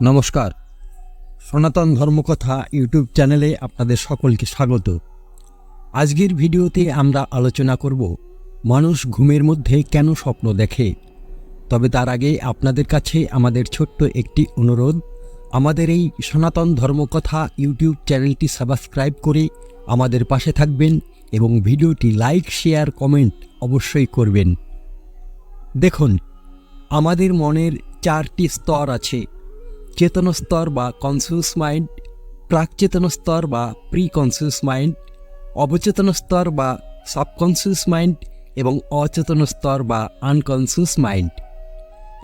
নমস্কার। সনাতন ধর্মকথা ইউটিউব চ্যানেলে আপনাদের সকলকে স্বাগত। আজকের ভিডিওতে আমরা আলোচনা করব, মানুষ ঘুমের মধ্যে কেন স্বপ্ন দেখে? তবে তার আগে আপনাদের কাছে আমাদের ছোট্ট একটি অনুরোধ, আমাদের এই সনাতন ধর্মকথা ইউটিউব চ্যানেলটি সাবস্ক্রাইব করে আমাদের পাশে থাকবেন এবং ভিডিওটি লাইক, শেয়ার, কমেন্ট অবশ্যই করবেন। দেখুন, আমাদের মনের চারটি স্তর আছে। চেতন স্তর বা কনসিয়াস মাইন্ড প্রাকচেতন স্তর বা প্রি কনসিয়াস মাইন্ড অবচেতন স্তর বা সাবকনসিয়াস মাইন্ড এবং অচেতন স্তর বা আনকনসিয়াস মাইন্ড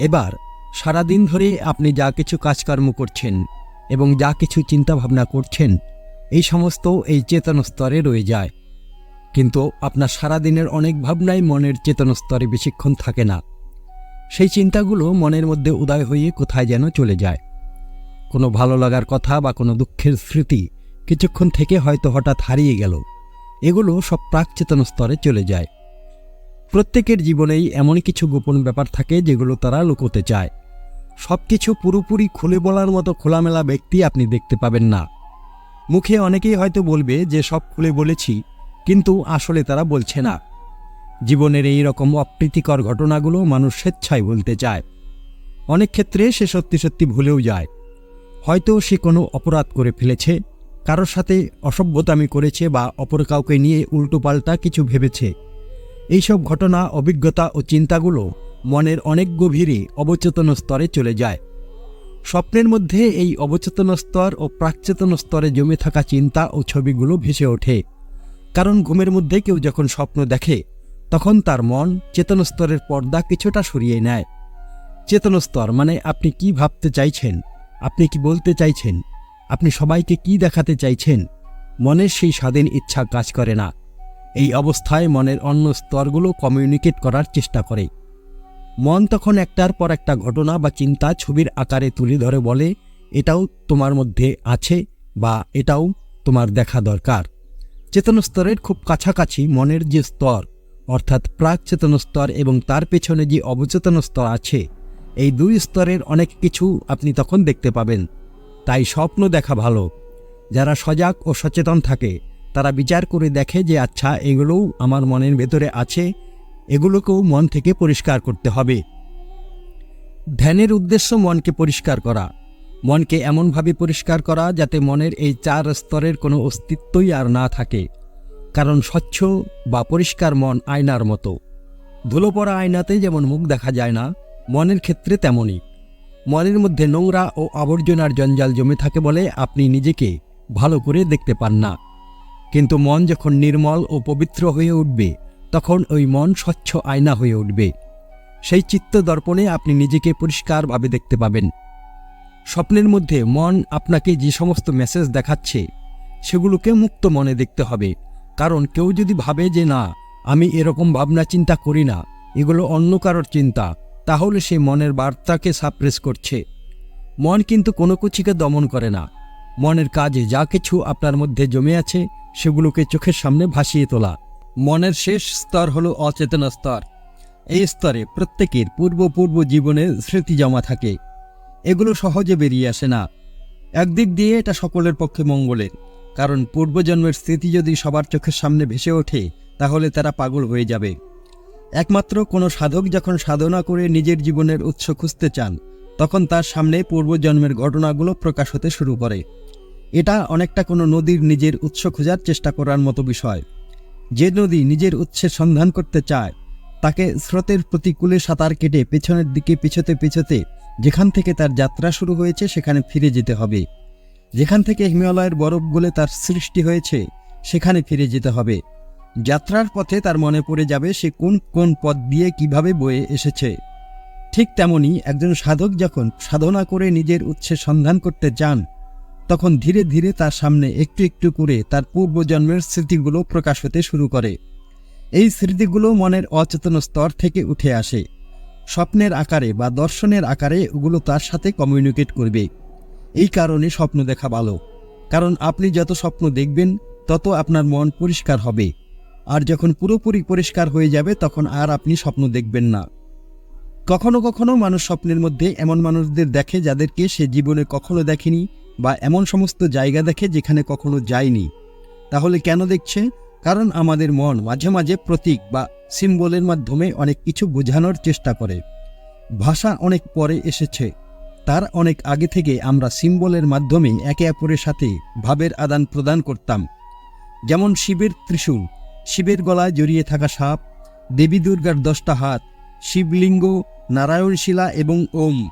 এবার, সারাদিন ধরে আপনি যা কিছু কাজকর্ম করছেন এবং যা কিছু চিন্তাভাবনা করছেন, এই সমস্ত এই চেতন স্তরে রয়ে যায়। কিন্তু আপনার সারাদিনের অনেক ভাবনাই মনের চেতন স্তরে বেশিক্ষণ থাকে না। সেই চিন্তাগুলো মনের মধ্যে উদয় হয়ে কোথায় যেন চলে যায়। কোনো ভালো লাগার কথা বা কোনো দুঃখের স্মৃতি কিছুক্ষণ থেকে হয়তো হঠাৎ হারিয়ে গেল। এগুলো সব প্রাকচেতন স্তরে চলে যায়। প্রত্যেকের জীবনেই এমন কিছু গোপন ব্যাপার থাকে যেগুলো তারা লুকোতে চায়। সব কিছু পুরোপুরি খুলে বলার মতো খোলামেলা ব্যক্তি আপনি দেখতে পাবেন না। মুখে অনেকেই হয়তো বলবে যে সব খুলে বলেছি, কিন্তু আসলে তারা বলছে না। জীবনের এই রকম অপ্রীতিকর ঘটনাগুলো মানুষ স্বেচ্ছায় বলতে চায়। অনেক ক্ষেত্রে সে সত্যি সত্যি ভুলেও যায়। হয়তো সে কোনো অপরাধ করে ফেলেছে, কারোর সাথে অসভ্যতামি করেছে বা অপর কাউকে নিয়ে উল্টোপাল্টা কিছু ভেবেছে। এইসব ঘটনা, অভিজ্ঞতা ও চিন্তাগুলো মনের অনেক গভীরে অবচেতন স্তরে চলে যায়। স্বপ্নের মধ্যে এই অবচেতন স্তর ও প্রাকচেতন স্তরে জমে থাকা চিন্তা ও ছবিগুলো ভেসে ওঠে। কারণ ঘুমের মধ্যে কেউ যখন স্বপ্ন দেখে, তখন তার মন চেতন স্তরের পর্দা কিছুটা সরিয়ে নেয়। চেতন স্তর মানে আপনি কি ভাবতে চাইছেন? আপনি কি বলতে চাইছেন? আপনি সবাইকে কি দেখাতে চাইছেন? মনের সেই স্বাধীন ইচ্ছা কাজ করে না। এই অবস্থায় মনের অন্য স্তরগুলো কমিউনিকেট করার চেষ্টা করে। মন তখন একটার পর একটা ঘটনা বা চিন্তা ছবির আকারে তুলে ধরে বলে, এটাও তোমার মধ্যে আছে বা এটাও তোমার দেখা দরকার। চেতন স্তরের খুব কাছাকাছি মনের যে স্তর, অর্থাৎ প্রাক চেতন স্তর এবং তার পেছনে যে অবচেতন স্তর আছে এই দুই স্তরের অনেক কিছু আপনি তখন দেখতে পাবেন। তাই স্বপ্ন দেখা ভালো। যারা সজাগ ও সচেতন থাকে, তারা বিচার করে দেখে যে আচ্ছা এগুলোও আমার মনের ভেতরে আছে, এগুলোকেও মন থেকে পরিষ্কার করতে হবে। ধ্যানের উদ্দেশ্য মনকে পরিষ্কার করা। মনকে এমনভাবে পরিষ্কার করা যাতে মনের এই চার স্তরের কোনো অস্তিত্বই আর না থাকে। কারণ স্বচ্ছ বা পরিষ্কার মন আয়নার মতো। ধুলো পড়া আয়নাতে যেমন মুখ দেখা যায় না মনের ক্ষেত্রে তেমনই। মনের মধ্যে নোংরা ও আবর্জনার জঞ্জাল জমে থাকে বলে আপনি নিজেকে ভালো করে দেখতে পান না। কিন্তু মন যখন নির্মল ও পবিত্র হয়ে উঠবে, তখন ওই মন স্বচ্ছ আয়না হয়ে উঠবে। সেই চিত্ত দর্পণে আপনি নিজেকে পরিষ্কারভাবে দেখতে পাবেন। স্বপ্নের মধ্যে মন আপনাকে যে সমস্ত মেসেজ দেখাচ্ছে, সেগুলোকে মুক্ত মনে দেখতে হবে। কারণ কেউ যদি ভাবে যে না, আমি এরকম ভাবনা চিন্তা করি না, এগুলো অন্য কারোর চিন্তা তাহলে সে মনের বার্তাকে সাপ্রেস করছে। মন কিন্তু কোনো কিছুকে দমন করে না। মনের কাজে যা কিছু আপনার মধ্যে জমে আছে, সেগুলোকে চোখের সামনে ভাসিয়ে তোলা। মনের শেষ স্তর হলো অচেতন স্তর। এই স্তরে প্রত্যেকের পূর্ব পূর্ব জীবনের স্মৃতি জমা থাকে। এগুলো সহজে বেরিয়ে আসে না। একদিক দিয়ে এটা সকলের পক্ষে মঙ্গলের, কারণ পূর্বজন্মের স্মৃতি যদি সবার চোখের সামনে ভেসে ওঠে, তাহলে তারা পাগল হয়ে যাবে। একমাত্র কোনো সাধক যখন সাধনা করে নিজের জীবনের উৎস খুঁজতে চান, তখন তার সামনে পূর্বজন্মের ঘটনাগুলো প্রকাশ হতে শুরু করে। এটা অনেকটা কোনো নদীর নিজের উৎস খোঁজার চেষ্টা করার মতো বিষয়। যে নদী নিজের উৎসের সন্ধান করতে চায়, তাকে স্রোতের প্রতিকূলে সাঁতার কেটে পেছনের দিকে পিছোতে পিছোতে যেখান থেকে তার যাত্রা শুরু হয়েছে সেখানে ফিরে যেতে হবে। যেখান থেকে হিমালয়ের বরফ গলে তার সৃষ্টি হয়েছে, সেখানে ফিরে যেতে হবে। যাত্রার পথে তার মনে পড়ে যাবে সে কোন কোন পথ দিয়ে কীভাবে বয়ে এসেছে। ঠিক তেমনি একজন সাধক যখন সাধনা করে নিজের উৎসের সন্ধান করতে যান, তখন ধীরে ধীরে তার সামনে একটু একটু করে তার পূর্বজন্মের স্মৃতিগুলো প্রকাশ হতে শুরু করে। এই স্মৃতিগুলো মনের অচেতন স্তর থেকে উঠে আসে। স্বপ্নের আকারে বা দর্শনের আকারে ওগুলো তার সাথে কমিউনিকেট করবে। এই কারণে স্বপ্ন দেখা ভালো। কারণ আপনি যত স্বপ্ন দেখবেন, তত আপনার মন পরিষ্কার হবে। আর যখন পুরোপুরি পরিষ্কার হয়ে যাবে, তখন আর আপনি স্বপ্ন দেখবেন না। কখনো কখনো মানুষ স্বপ্নের মধ্যে এমন মানুষদের দেখে যাদেরকে সে জীবনে কখনো দেখেনি বা এমন সমস্ত জায়গা দেখে যেখানে কখনো যায়নি। তাহলে কেন দেখছে? কারণ আমাদের মন মাঝে মাঝে প্রতীক বা সিম্বলের মাধ্যমে অনেক কিছু বোঝানোর চেষ্টা করে। ভাষা অনেক পরে এসেছে। তার অনেক আগে থেকে আমরা সিম্বলের মাধ্যমে একে অপরের সাথে ভাবের আদান প্রদান করতাম। যেমন শিবের ত্রিশূল শিবের গলায় জড়িয়ে থাকা সাপ, দেবী দুর্গার দশটা হাত, শিবলিঙ্গ, নারায়ণ শিলা এবং ওম,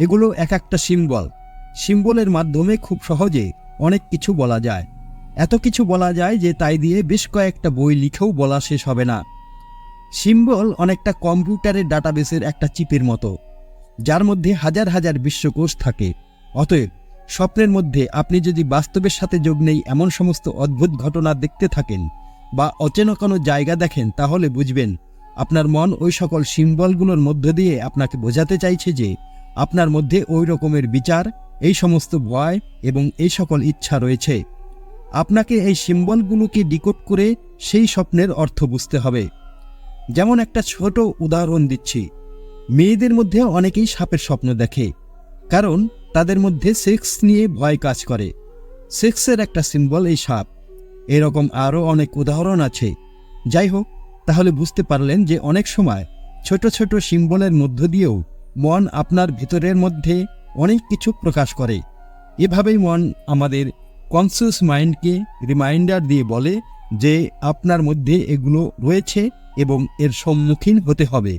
এগুলো এক একটা সিম্বল। সিম্বলের মাধ্যমে খুব সহজে অনেক কিছু বলা যায়। এত কিছু বলা যায় যে তাই দিয়ে বেশ কয়েকটা বই লিখেও বলা শেষ হবে না। সিম্বল অনেকটা কম্পিউটারের ডাটাবেসের একটা চিপের মতো, যার মধ্যে হাজার হাজার বিশ্বকোষ থাকে। অতএব, স্বপ্নের মধ্যে আপনি যদি বাস্তবের সাথে যোগ নেই এমন সমস্ত অদ্ভুত ঘটনা দেখতে থাকেন বা অচেনা কোনো জায়গা দেখেন তাহলে বুঝবেন। আপনার মন ওই সকল সিম্বলগুলোর মধ্য দিয়ে আপনাকে বোঝাতে চাইছে যে আপনার মধ্যে ওই রকমের বিচার, এই সমস্ত ভয় এবং এই সকল ইচ্ছা রয়েছে। আপনাকে এই সিম্বলগুলোকে ডিকোড করে সেই স্বপ্নের অর্থ বুঝতে হবে। যেমন একটা ছোট উদাহরণ দিচ্ছি। মেয়েদের মধ্যে অনেকেই সাপের স্বপ্ন দেখে, কারণ তাদের মধ্যে সেক্স নিয়ে ভয় কাজ করে। সেক্সের একটা সিম্বল এই সাপ। এরকম আরও অনেক উদাহরণ আছে। যাই হোক তাহলে বুঝতে পারলেন যে অনেক সময় ছোট ছোট সিম্বলের মধ্য দিয়েও মন আপনার ভিতরের মধ্যে অনেক কিছু প্রকাশ করে। এভাবেই মন আমাদের কনসিয়াস মাইন্ডকে রিমাইন্ডার দিয়ে বলে যে আপনার মধ্যে এগুলো রয়েছে এবং এর সম্মুখীন হতে হবে।